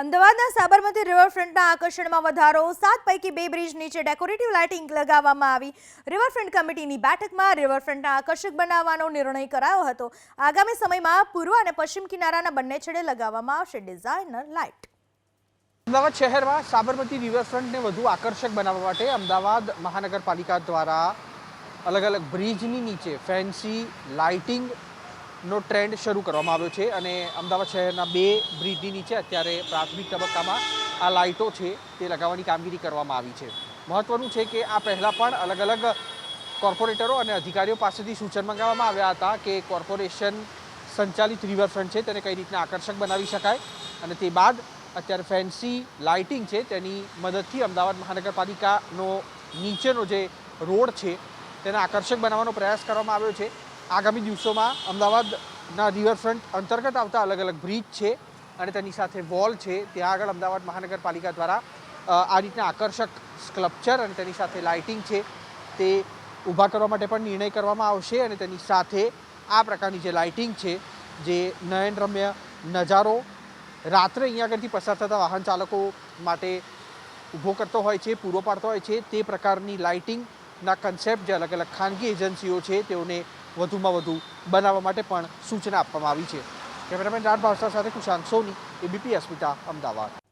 અમદાવાદના સાબરમતી રિવરફ્રન્ટના આકર્ષણમાં વધારો, સાત પૈકી બે બ્રિજ નીચે ડેકોરેટિવ લાઇટિંગ લગાવવામાં આવી. રિવરફ્રન્ટ કમિટીની બેઠકમાં રિવરફ્રન્ટને આકર્ષક બનાવવાનો નિર્ણય કરાયો હતો. આગામી સમયમાં પૂર્વ અને પશ્ચિમ કિનારાના બંને છેડે લગાવવામાં આવશે ડિઝાઇનર લાઇટ. અમદાવાદ શહેરમાં સાબરમતી રિવરફ્રન્ટને વધુ આકર્ષક બનાવવા માટે અમદાવાદ મહાનગરપાલિકા દ્વારા અલગ અલગ બ્રિજની નીચે ફેન્સી લાઇટિંગનો ટ્રેન્ડ શરૂ કરવામાં આવ્યો છે અને અમદાવાદ શહેરના બે બ્રિજની નીચે અત્યારે પ્રાથમિક તબક્કામાં આ લાઇટો છે તે લગાવવાની કામગીરી કરવામાં આવી છે. મહત્વનું છે કે આ પહેલાં પણ અલગ અલગ કોર્પોરેટરો અને અધિકારીઓ પાસેથી સૂચન મંગાવવામાં આવ્યા હતા કે કોર્પોરેશન સંચાલિત રિવરફ્રન્ટ છે તેને કઈ રીતના આકર્ષક બનાવી શકાય અને તે બાદ અત્યારે ફેન્સી લાઇટિંગ છે તેની મદદથી અમદાવાદ મહાનગરપાલિકાનો નીચેનો જે રોડ છે તેને આકર્ષક બનાવવાનો પ્રયાસ કરવામાં આવ્યો છે. આગામી દિવસોમાં અમદાવાદના રિવરફ્રન્ટ અંતર્ગત આવતા અલગ અલગ બ્રિજ છે અને તેની સાથે વોલ છે. ત્યાં આગળ અમદાવાદ મહાનગરપાલિકા દ્વારા આ રીતના આકર્ષક સ્કલ્પચર અને તેની સાથે લાઇટિંગ છે તે ઊભા કરવા માટે પણ નિર્ણય કરવામાં આવશે અને તેની સાથે આ પ્રકારની જે લાઇટિંગ છે, જે નયનરમ્ય નજારો રાત્રે અહીંયા આગળથી પસાર થતા વાહન ચાલકો માટે ઊભો કરતો હોય છે, પૂરો પાડતો હોય છે, તે પ્રકારની લાઇટિંગના કન્સેપ્ટ જે અલગ અલગ ખાનગી એજન્સીઓ છે, તેઓને વધુમાં વધુ બનાવવા માટે પણ સૂચના આપવામાં આવી છે. કેમેરામેન રાજ ભાષા સાથે કુશાંત સોની એબીપી અસ્મિતા અમદાવાદ.